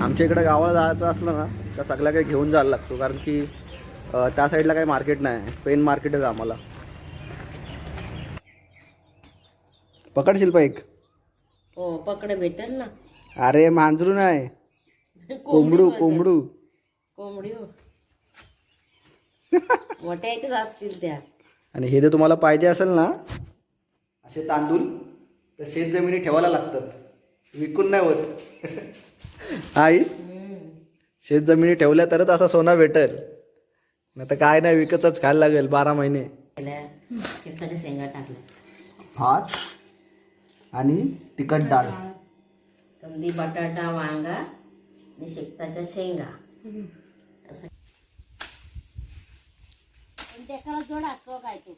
आमच्या इकडे गावाला जायचं असलं ना तर सगळं काही घेऊन जायला लागतो. कारण की त्या साईडला काही मार्केट नाही. पेन मार्केटच आम्हाला. पकडशील पाईक हो पकड भेटेल ना. अरे मांजरू नाही. कोंबडू. कोंबडू कोंबडी. हो. असतील त्या. आणि हे जर तुम्हाला पाहिजे असेल ना असे तांदूळ तर शेत जमिनी ठेवायला लागतात. विकून नाही होत. आई? शेत जमिनी ठेवल्या तरच असा सोना भेटेल. नाही तर काय नाही विकतच खायला लागेल बारा महिने. शेंगा टाकल्या. भात आणि तिखट डाळ. कंदी बटाटा वांगा आणि शेकताच्या शेंगा. असं. जोड असतो काय तू?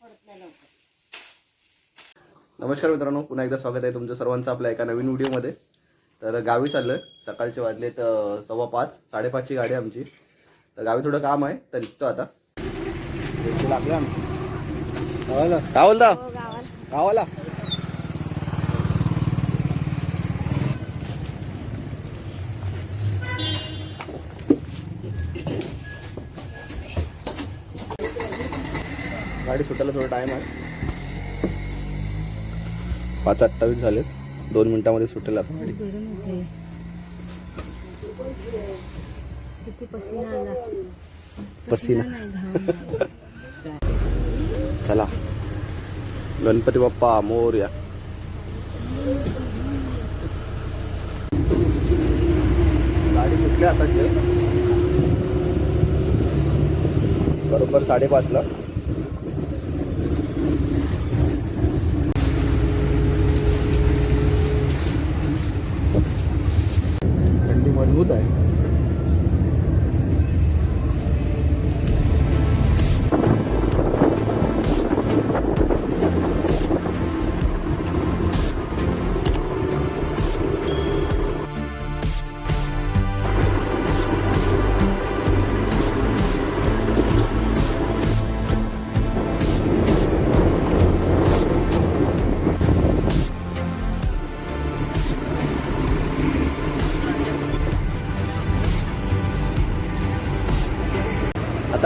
पडत नाही लवकर. नमस्कार मित्रांनो पुन्हा एकदा स्वागत आहे तुमचं सर्वांचं आपल्या एका नवीन व्हिडिओमध्ये. तर गावी चाललोय. सकाळचे वाजलेत अं, सव्वा पाच साडेपाचची गाडी आमची. तर गावी थोडं काम आहे तर निघतो आता. लागलं काय बोलता गावाला. गाडी सुटायला थोडा टाइम आहे. पाच अठ्ठावीस झालेत. दोन मिनिटामध्ये सुटेल आता. गाडी किती पसीना आला. पसीना. नाही घाम चला. गणपती बाप्पा मोर्या गाडी सुटली आता बरोबर साडेपाचला. थंडी मजबूत आहे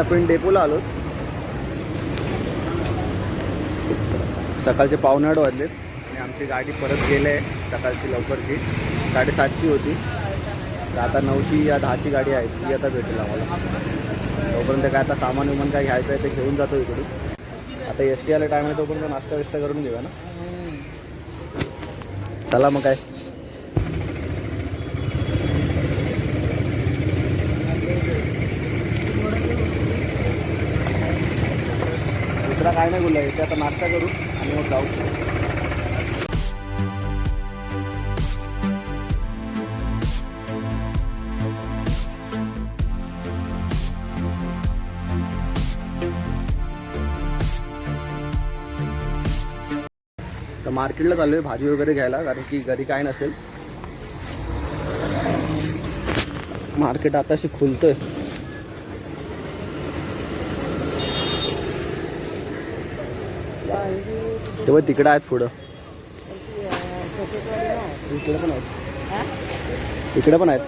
आपण डेपोला आलो. सकाळचे पावणे आठ वाजलेत आणि आमची गाडी परत गेले आहे सकाळची लवकरची. साडेसातची होती. तर आता नऊची या दहाची गाडी आहे. ती आता भेटेल आम्हाला. तोपर्यंत काय आता सामान विमान काय घ्यायचं आहे ते घेऊन जातो इकडून. आता एस टी आला टाईम आहे तोपर्यंत नाश्ता विस्ता करून घेऊया ना. चला मग काय दुसरा काय नाही बोलला ते आता नाश्ता करू आणि मग जाऊ. तर मार्केटला चालू आहे भाजी वगैरे घ्यायला कारण की घरी काय नसेल. मार्केट आताशी ते तेव्हा तिकडं आहेत पुढं. इकडे पण आहेत. इकडे पण आहेत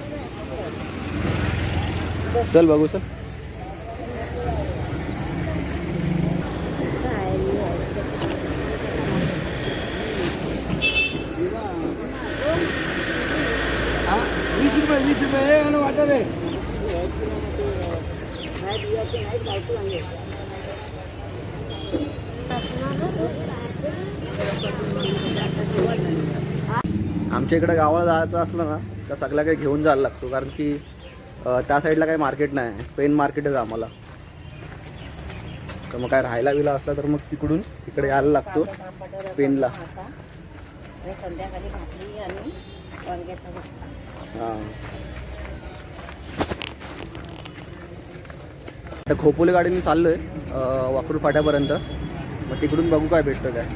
चल बघू सर आमच्या इकडे गावाला जायचं असलं ना तर सगळं काही घेऊन जायला लागतो. कारण की त्या साईडला काही मार्केट नाही. पेन मार्केटच आम्हाला. तर मग काय राहायला बिला असला तर मग तिकडून इकडे यायला लागतो पेनला. हां. आता खोपोली गाडीने चाललो आहे वाकडू फाट्यापर्यंत. मग तिकडून बघू काय भेटतं काय.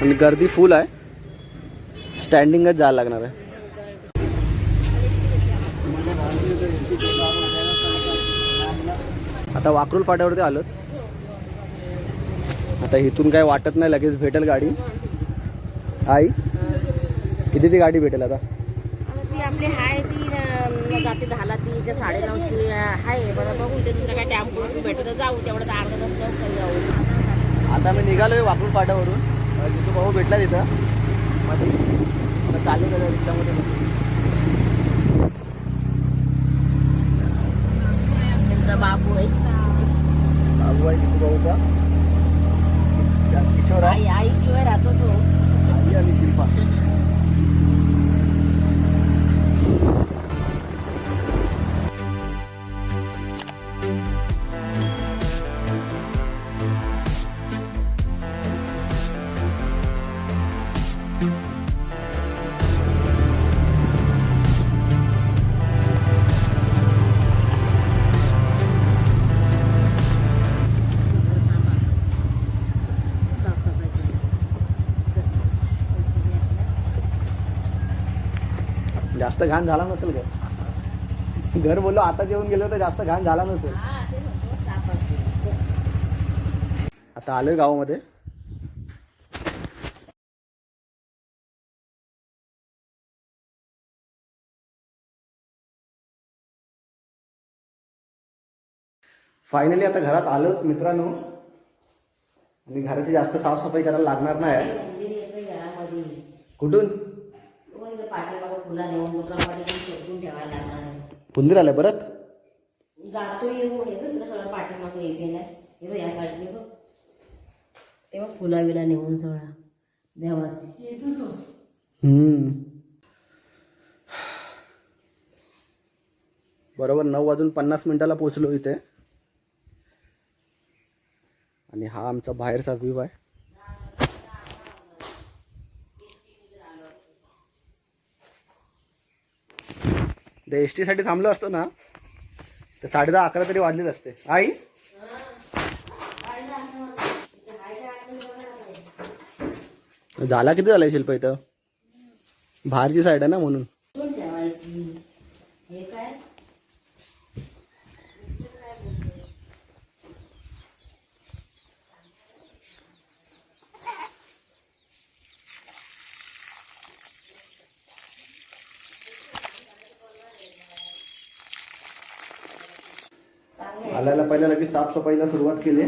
आणि गर्दी फुल आहे. स्टँडिंगच जायला लागणार आहे. आता वाकरूल फाट्यावरती आलो आता इथून काय वाटत नाही लगेच भेटेल गाडी. आई कितीची गाडी भेटेल आता? ती आपली हाय ती अं, जाते दहाला ती त्या साडेनऊची अं, आहे बरं बघू काय टॅम्पो भेटत तर जाऊ. तेवढं तर अर्धा तास जाऊ. आता मी निघालोय वाकूळ फाट्यावरून. जिथं भाऊ भेटला तिथं. मध्ये आता चालू केलं रिक्षामध्ये. बाबू आहे. बाबू आहे जिथू भाऊचा. किशोर आई शिवाय राहतो तो. आई आणि शिल्पा. जास्त घाण झाला नसेल घर. घर बोललो आता जेवून गेलो तर जास्त घाण झाला नसेल. आता आलोय गावामध्ये. फायनली आता घरात आलोच मित्रांनो. आणि घराची जास्त साफसफाई करायला लागणार नाही. कुठून? फुला नेऊन दुकानवाडी शेकून ठेवायला लागणार आहे. परत? जातो येऊन येतो तुला सगळं पाठीमागं हे केलंय. बघ या साईडने बघ. तेव्हा फुला बिला नेऊन सगळा देवाची. हम्म. बरोबर नऊ वाजून पन्नास मिनिटाला पोचलो इथे. आणि हा आमचा बाहेरचा व्ह्यू आहे. ते एससाठी थांबलो असतो ना तर साडे दहा अकरा तरी वाजलेच असते. आई? झाला किती झाला शिल्प इथं? बाहेरची साईड आहे ना म्हणून ठेवून ठेवायची हे काय आल्याला पहिला लगेच साफसफाईला सुरुवात केली.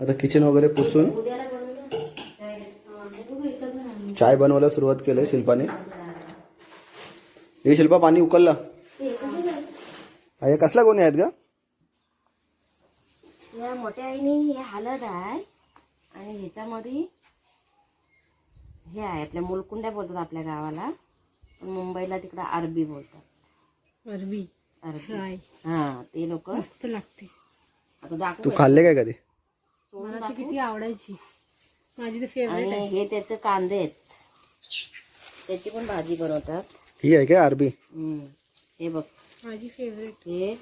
आता किचन वगैरे पुसून? हे. चाय बनवायला सुरुवात केली शिल्पाने. हे शिल्पा पाणी उकललं. कसला कोणी आहेत का या मोठ्या आईने हे हलद आहे आणि ह्याच्यामध्ये हे आहे आपल्या मुलकुंड्या बोलतात आपल्या गावाला. पण मुंबईला तिकडं अरबी बोलतात. अरबी. फ्राय. हा ते लोक. मस्त लागते. आता दाखवू तू का? खाल्ले काय कधी? मला ती? किती आवडायची. माझी तर फेवरेट आणि आहे. हे त्याचे कांदे आहेत. त्याची पण भाजी बनवतात. ही आहे काय अरबी? हम्म. हे बघ. माझी फेवरेट हे.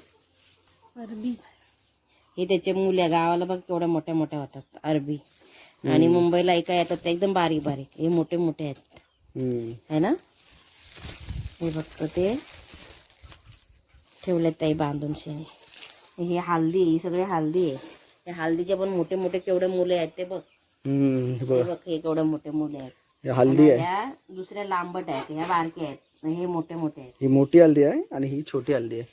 अरबी. हे त्याचे मुल्या गावाला बघ केवढ्या मोठ्या मोठ्या होतात. अरबी. आणि मुंबईला एका येतात त्या एकदम बारीक बारीक. हे मोठे मोठे आहेत. है ना? हे बघतो ते ठेवलेत ताई बांधून शेणी हे हल्दी ही सगळी हल्दी आहे. त्या हल्दीचे पण मोठे मोठे केवढे मुले आहेत ते बघ. हम्म, हे बघ. हे केवढे मोठे मुले आहेत. हे हल्दी आहे. ह्या दुसऱ्या लांबट आहेत ह्या बारके आहेत हे मोठे मोठे आहेत. ही मोठी हल्दी आहे आणि ही छोटी हल्दी आहे.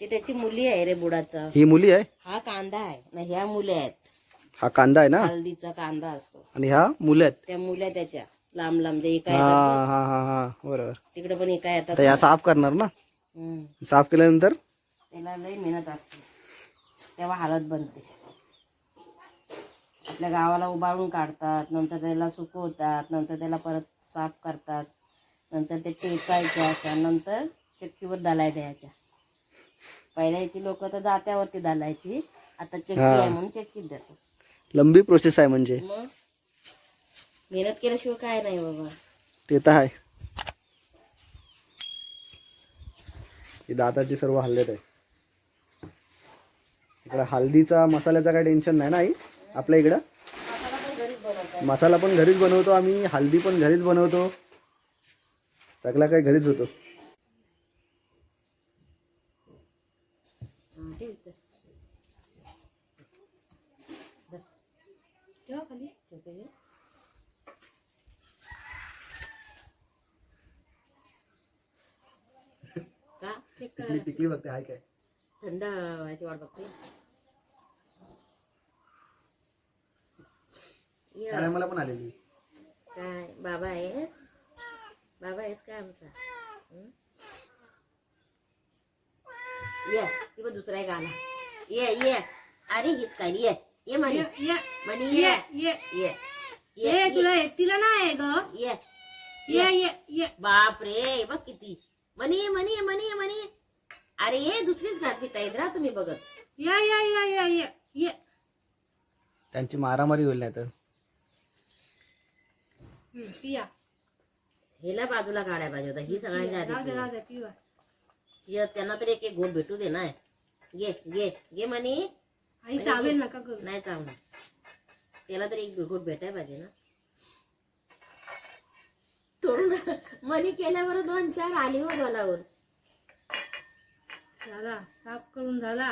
ते त्याची मुली आहे रे बुडाचा. ही मुली आहे? हा कांदा आहे ना ह्या मुले आहेत. हा कांदा आहे ना? हल्दीचा कांदा असतो. आणि ह्या मुलं आहेत? त्या मुल्या त्याच्या. लांब लांब जे एका हा हा हा हा. बरोबर. तिकडे पण एका येतात साफ करणार ना. साफ केल्यानंतर? त्याला लई मेहनत असते. तेव्हा हालत बनते. आपल्या गावाला उभारून काढतात नंतर त्याला सुकवतात नंतर त्याला परत साफ करतात नंतर ते टेकायच्या अशा नंतर चक्कीवर दलाय द्यायच्या. पहिल्याची लोक तर जात्यावरती दलायची आता चक्की आहे म्हणून चक्कीत देतात. लंबी प्रोसेस आहे म्हणजे. मग मेहनत केल्याशिवाय काय नाही बाबा. ते तर आहे. की दाताची सर्व हल्लेत आहे इकडं हल्दीचा मसाल्याचा काही टेन्शन नाही ना आई? आपल्या इकडं? मसाला पण घरीच बनवतो आम्ही हल्दी पण घरीच बनवतो. सगळा काही घरीच होतो. ठेवा खाली ठेवते हे. टिकली टिकली बघते हाय काय? थंड व्हायची वाट बघते. ये. मला पण आलेली. काय? बाबा आहेस? बाबा आहेस काय आमचा? हं? ये ती बघ दुसरा एक आला ये ये. अरे हीच काय? ये ये म्हणे. ये ये. म्हणे ये ये. ये. ये ये तुला एकटीला नाही ग. ये. ये ये ये. बाप रे बघ किती. म्हणे म्हणे म्हणे म्हणे. अरे ये दुसरीच घात घेता येत राहा तुम्ही बघत. या या या या ये ये. त्यांची मारामारी होईल नाही तर हम्म, पिया. हेला बाजूला काढायला पाहिजे होता ही सगळ्यांच्या राहू आधी राहू दे पिवा ती- त्यांना तरी एक एक घोट भेटू दे ना. घे घे घे म्हणे आई चावेल नका करू. नाही चांगलं त्याला तरी एक घोट भेटायला पाहिजे ना. तोडून मनी केल्यावर दोन चार आली हो बोलावून. झाला साफ करून झाला.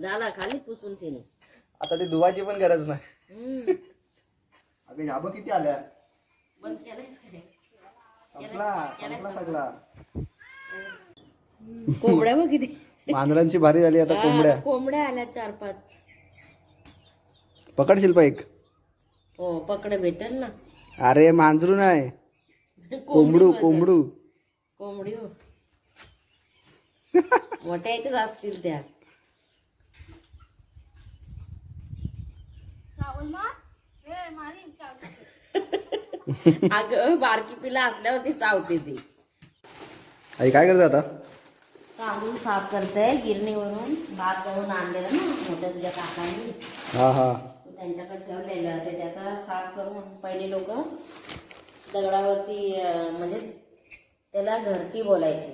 झाला खाली पुसून सिने आता ती धुवायची पण गरज नाही. हम्म. अगं ह्या बघ किती आल्या. बंद केलायस काय संपला संपला सगळा. कोंबड्या बघ किती. मांजरांची भारी झाली आता कोंबड्या. कोंबड्या आल्या चार पाच. पकडशील पा एक. हो पकड भेटेल ना. अरे मांजरू नाही. कोंबडू. कोंबडू. कोंबडी हो. मोठ्या याच्याच असतील त्या. अगं बारकी पिला असल्यावरती चावते ती. आई काय करते आता? तांदूळ साफ करते गिरणीवरून भात दळून आणलेला ना मोठ्या तुझ्या काकांनी. हा हा. त्यांच्याकडे ठेवलेलं ते त्याचा साफ करून पहिले लोक दगडावरती म्हणजे त्याला घरटी बोलायची.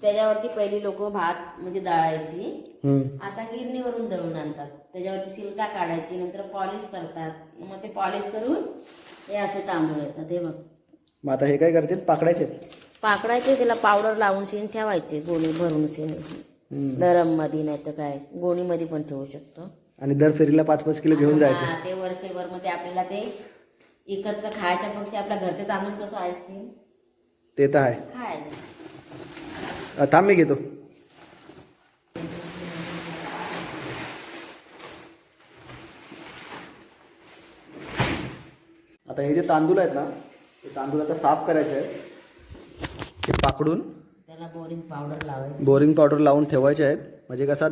त्याच्यावरती पहिली लोक भात म्हणजे दळायची. आता गिरणीवरून दळून आणतात. त्याच्यावरची शिलका काढायची नंतर पॉलिश करतात. मग ते पॉलिश करून हे असे तांदूळ येतात. हे बघ. मग आता हे काय करते पाकडायचे पाकडायचे त्याला पावडर लावून शिन ठेवायचे गोणी भरून शिन नरममध्ये नाही तर काय गोणीमध्ये पण ठेवू शकतो. आणि दर फेरीला पाच पाच किलो घेऊन जायचे. ते वर्षभरमध्ये आपल्याला ते इकडचं खायच्या पक्षी आपल्या घरचे तांदूळ कसं आहेत ते तर आहे. थांब मी घेतो. आता हे जे तांदूळ आहेत ना ते तांदूळ आता साफ करायचे आहेत. ते पाकडून त्याला बोरिंग पावडर लावायची. बोरिंग पावडर लावून ठेवायचे आहेत. म्हणजे कसा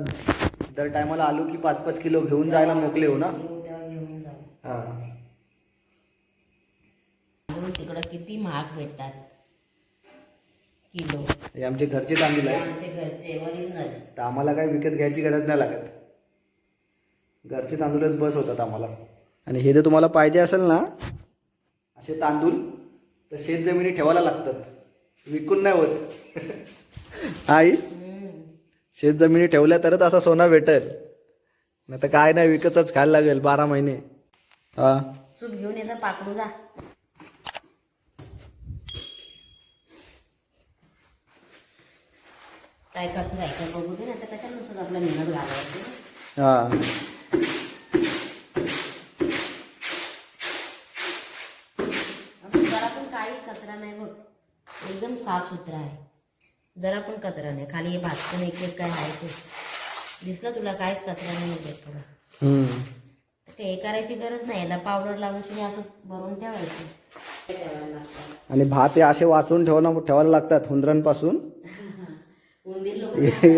दर टायमाला आलो की पाच पाच किलो घेऊन जायला मोकले हो ना? हा. तिकडं किती महाग भेटतात. किलो. हे आमचे घरचे तांदूळ आहेत. आमचे घरचे ओरिजिनल तर आम्हाला काही विकत घ्यायची गरज नाही लागत. घरचे तांदूळच बस होतात आम्हाला. आणि हे जर तुम्हाला पाहिजे असेल ना असे तांदूळ तर शेत जमिनी ठेवायला लागतात. विकून नाही होत. आई शेत जमिनी ठेवल्या तरच असा सोना भेटेल. नाही तर काय नाही विकतच खायला लागेल बारा महिने. हा. सूप घेऊन येतं पाकडू जा. काय कसं जायचं बघू दे ना तर नुसतं आपल्या मेहनत घालायची हा पण काहीच कचरा नाही बघ. एकदम साफ सुथरा आहे. जरा पण कचरा नाही. खाली हे भातकन एक एक काय आहे ते. दिसलं तुला काहीच कचरा नाही तुला. ते हे करायची गरज नाही. याला पावडर लावून शिनी असं भरून ठेवायचं. आणि भात हे असे वाचून ठेवायला ठेवायला लागतात हुंदरांपासून. हे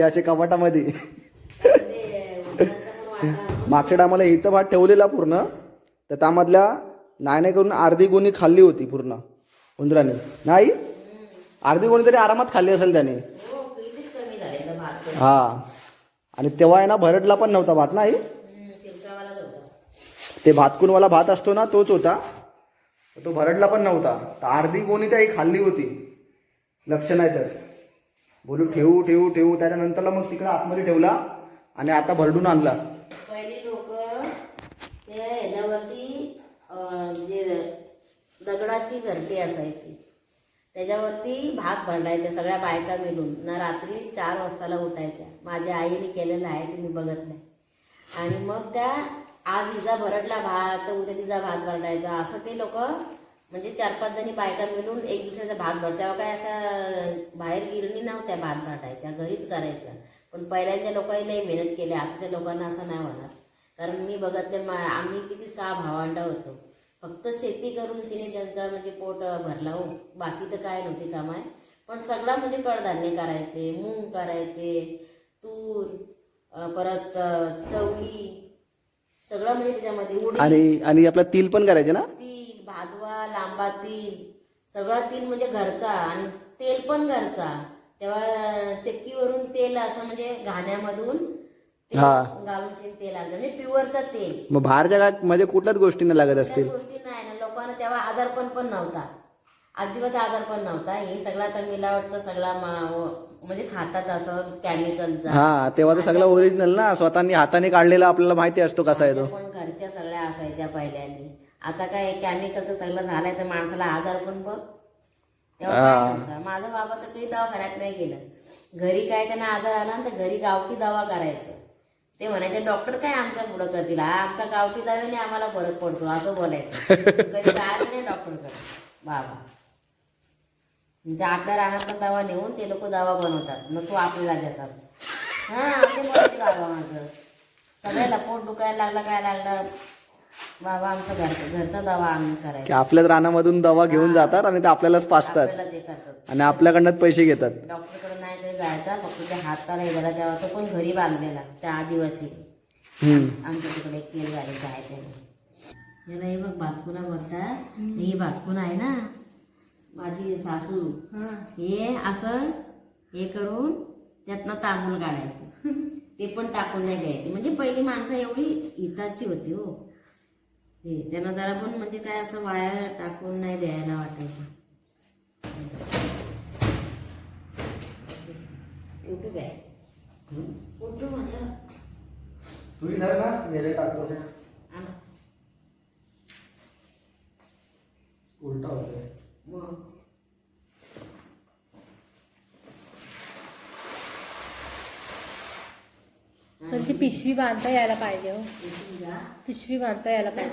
असे कपाटामध्ये. मागच्या टायमाला इथं भात ठेवलेला पूर्ण. तर त्यामधल्या नाही नाही करून अर्धी गोणी खाल्ली होती पूर्ण. उंदराने. नाही? अर्धी गोणी तरी आरामात खाल्ली असेल त्याने. हो हा. आणि तेव्हा आहे ना भरडला पण नव्हता भात नाही? ते भातकुनवाला भात असतो ना तोच होता. तो भरडला पण नव्हता. तर अर्धी गोणी त्याही खाल्ली होती. लक्ष नाही तर बोलू ठेवू ठेवू ठेवू. त्याच्यानंतरला मग तिकडे आतमध्ये ठेवला आणि आता भरडून आणला. पहिले लोक ते ह्याच्यावरती जे दगडाची घरटी असायची. त्याच्यावरती भाग भरडायच्या सगळ्या बायका मिळून. ना रात्री चार वाजताला उठायच्या. माझ्या आईने केलेलं आहे ते मी बघत नाही. आणि मग त्या आज हिजा भरडला भात तर उद्या तिचा भात भरडायचा. असं ते लोक म्हणजे चार पाच जणी बायका मिळून एक दुसऱ्याचा भात भर तेव्हा काय असा बाहेर गिरणी नव्हत्या भात भाटायच्या घरीच करायच्या. पण पहिल्यांच्या लोकांनी लई मेहनत केली आताच्या लोकांना असं नाही होणार कारण मी बघतले मा आम्ही किती सहा भावंडा होतो. फक्त शेती करून तिने त्यांचा म्हणजे पोट भरला हो. बाकी तर काय नव्हती कामाय पण सगळा म्हणजे कडधान्य करायचे मूग करायचे तूर परत चवली सगळं म्हणजे त्याच्यामध्ये आणि आणि आपला तिल पण करायचे ना? भादवा लांबा तीळ सगळा तीळ म्हणजे घरचा आणि तेल पण घरचा. तेव्हा चक्कीवरून तेल असं म्हणजे घाण्यामधून. घालून तेल आणलं. म्हणजे प्युअरचा तेल. मग बाहेरच्या म्हणजे कुठल्याच गोष्टी नाही लागत असतील? गोष्टी नाही. ना लोकांना तेव्हा आजारपण पण नव्हता. अजिबात आजारपण नव्हता. हे सगळा आता मिलावटचा सगळा मा- म्हणजे खातात असं केमिकलचा हा तेव्हा तर सगळं ओरिजिनल ना. स्वतःनी हाताने काढलेला आपल्याला माहिती असतो कसा आहे तो. पण घरच्या सगळ्या असायच्या पहिल्याने आता काय केमिकलचं सगळं झालंय तर माणसाला आजार पण बघ. तेव्हा. माझा बाबा तर काही दवाखान्यात नाही गेलं. घरी काय त्यांना आजार आला ना तर घरी गावठी दवा करायचं. ते म्हणायचे डॉक्टर काय आमच्या पुढं करतील? आमचा गावठी दव्याने आम्हाला फरक पडतो असं बोलायचं. कधी जायचं नाही डॉक्टरकडे बाबा. म्हणजे आपल्या रानातला दवा नेऊन ते लोक दवा बनवतात मग तो आपल्याला देतात. हा असे बोलायचे बाबा माझं. सगळ्याला पोट दुखायला लागला काय लागलं? बाबा आमचं घर घरचा दवा आम्ही की करायचा आपल्याच रानामधून दवा घेऊन जातात आणि ते आपल्यालाच पाचतात आपल्याला ते करतात. आणि आपल्याकडनं पैसे घेतात. डॉक्टरकडे नाही काही जायचा फक्त त्या हाताला हे झाला तेव्हा तो पण घरी बांधलेला त्या आदिवासी. हम्म. आमच्या तिकडे केल गाडीचं आहे त्याने याला हे बघ बातकुना बोलतात ही बातकुन आहे ना? माझी सासू. हे. असं हे करून त्यातनं तांदूळ काढायचं. ते पण टाकून नाही घ्यायचे म्हणजे पहिली माणसं एवढी हिताची होती हो. हे त्यांना जरा पण म्हणजे काय असं वाया टाकून नाही द्यायला वाटायचं. युट्यूब आहे युट्यूब म्हणलं. तू इधर ना मेरे टाकतो आण. उलटा होतोय मग पण ती पिशवी बांधता यायला पाहिजे हो. पिशवी बांधता यायला पाहिजे.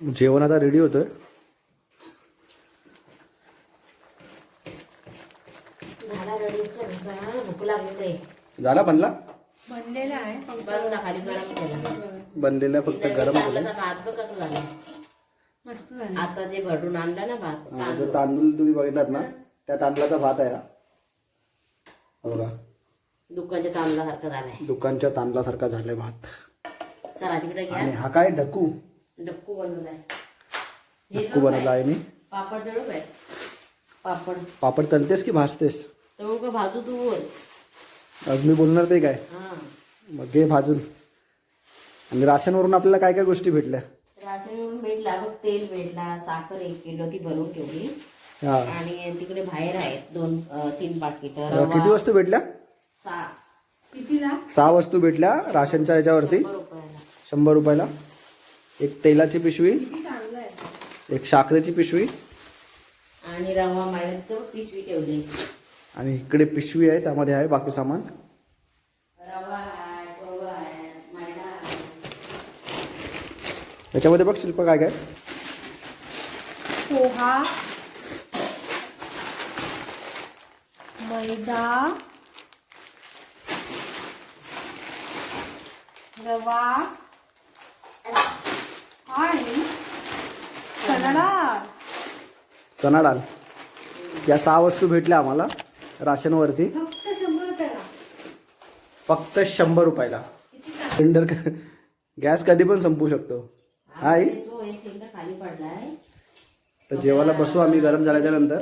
जेवण आता रेडी काही झाला बनला बनलेला आहे. बनला खाली गरम केला बनलेला फक्त गरम केलं तांदळाचा भात बघ कसं झालं. मस्त झाली. आता जे भरून आणलं ना भात हा, तांदूळ जो तांदूळ. तुम्ही बघितलात ना त्या तांदळाचा भात आहे हा. हा बघा. दुकानच्या तांदळासारखं झालंय. दुकानच्या तांदळासारखा झालाय भात. चला तिकडे आणि घ्या हा काय ढकू? डक्कू बनवलाय. ढक्कू बनवला आहे मी. पापड जळू काय पापड. पापड तलतेस की भाजतेस? का भाजू तू? बोल आज मी बोलणार ते काय? हा. मग घे भाजून. आणि राशनवरून आपल्याला काय काय गोष्टी भेटल्या? राशन भेटला बघ तेल भेटला साखर एक किलो ती भरून ठेवली. हा. आणि तिकडे बाहेर आहेत दोन अं, तीन पाकिट किती वस्तू भेटल्या? सहा कितीला? सहा वस्तू भेटल्या राशनच्या ह्याच्यावरती. शंभर रुपयाला. शंभर रुपयाला. एक तेलाची पिशवी एक साखरेची पिशवी. आणि रवा माहीत तो पिशवी ठेवली. आणि इकडे पिशवी आहे त्यामध्ये आहे बाकी सामान. रवा आहे पोहा आहे मैदा आहे. याच्यामध्ये बघ शिल्प काय काय. पोहा मैदा रवा आणि डाळ. चना डाळ. या सहा वस्तू भेटल्या आम्हाला. राशनवरती. फक्त शंभर रुपयाला. फक्त शंभर रुपयाला. सिलेंडर गॅस कधी पण संपू शकतो. हाय सिलेंडर खाली पडलाय. तर जेवायला बसू आम्ही गरम झाल्याच्यानंतर.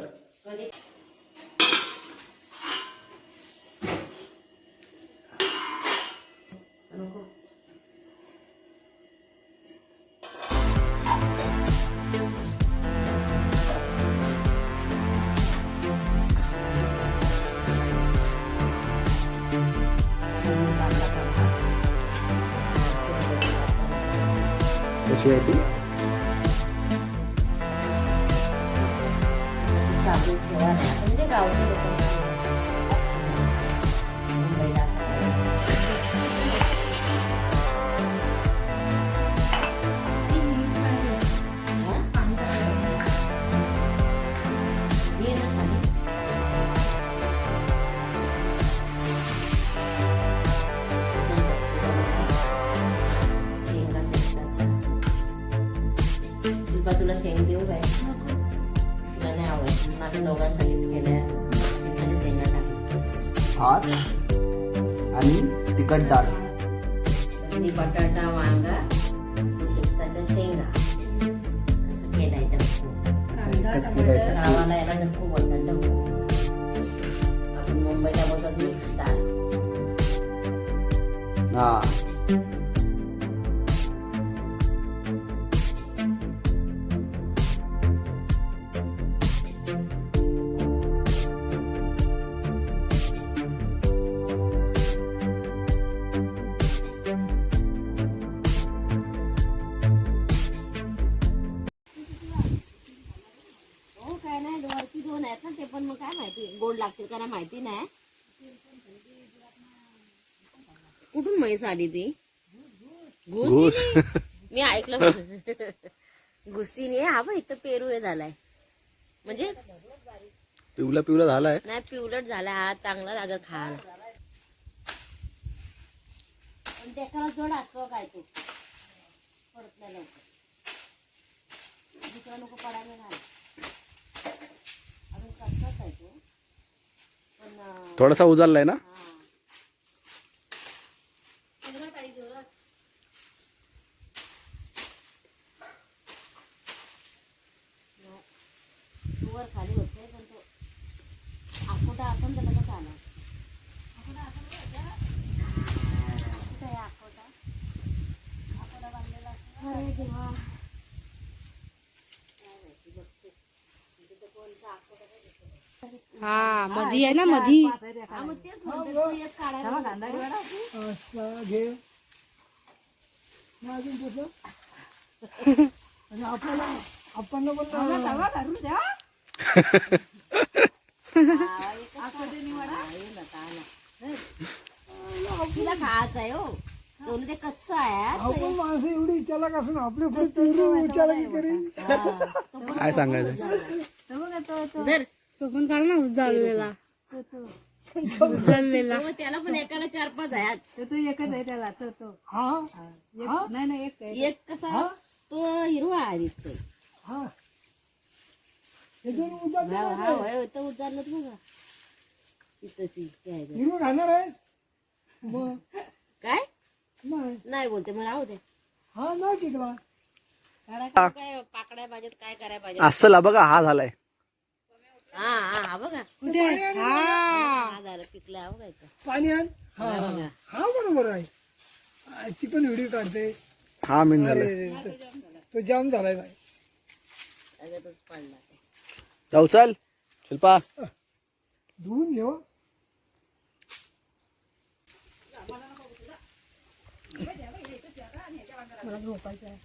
मुंबईला बोलतात मिक्स म्हैस आली ती. घुस. मी ऐकलं घुसीने हा बघ इथं पेरू हे झालाय. म्हणजे पिवला पिवला झालाय. नाही पिवलट झाला हा चांगला लागल खायला. त्याला जोड असतो काय तो? पडत नाही लवकर. दुसरा नको पडायला नाही. अजून कच्चाच आहे तो. पण अं, थोडासा उजाडलाय ना? हा. वर खाली होते पण तो आकोटा आपण त्याला कसं आला. आकोटा आपण कुठे आहे आकोटा. आकोटा बांधलेला काय दिसतो हा मधी आहे ना मधी. आपल्याला आपण पण तिला खास आहे हो दोन ते कच्चं आहे आपण माणसं एवढी विचारला कसं ना आपले फक्त एवढी विचार करेन काय सांगायचं? धर. तो पण काढ ना उजाळलेला. उजाळलेला. हो, त्याला पण एकाला चार पाच आहे तो तो एकच आहे त्याला तो तो. हा? एक- नाही नाही एक आहे. एक कसा? तो हिरवा आहे दिसतोय. हा. हे होय, बघा. खाणार आहेस? मग? काय? नाही. नाही बोलते मग राहू दे. हा नाही काढा काय पाकड्या पाहिजेत काय करायला पाहिजे बघा हा झालाय. हा हा हा बघा. कुठे? हा हा. झालं पिकलं हा. पाणी आण. हा हा हा बघा. हा बरोबर आहे. आ, ती पण व्हिडिओ काढते. हा मीन झालाय अरे, तो जाम झालाय बाई. सगळ्यातच पडला. जाऊ चल. शिल्पा. धुवून घेऊ हो. मला झोपायचं आहे.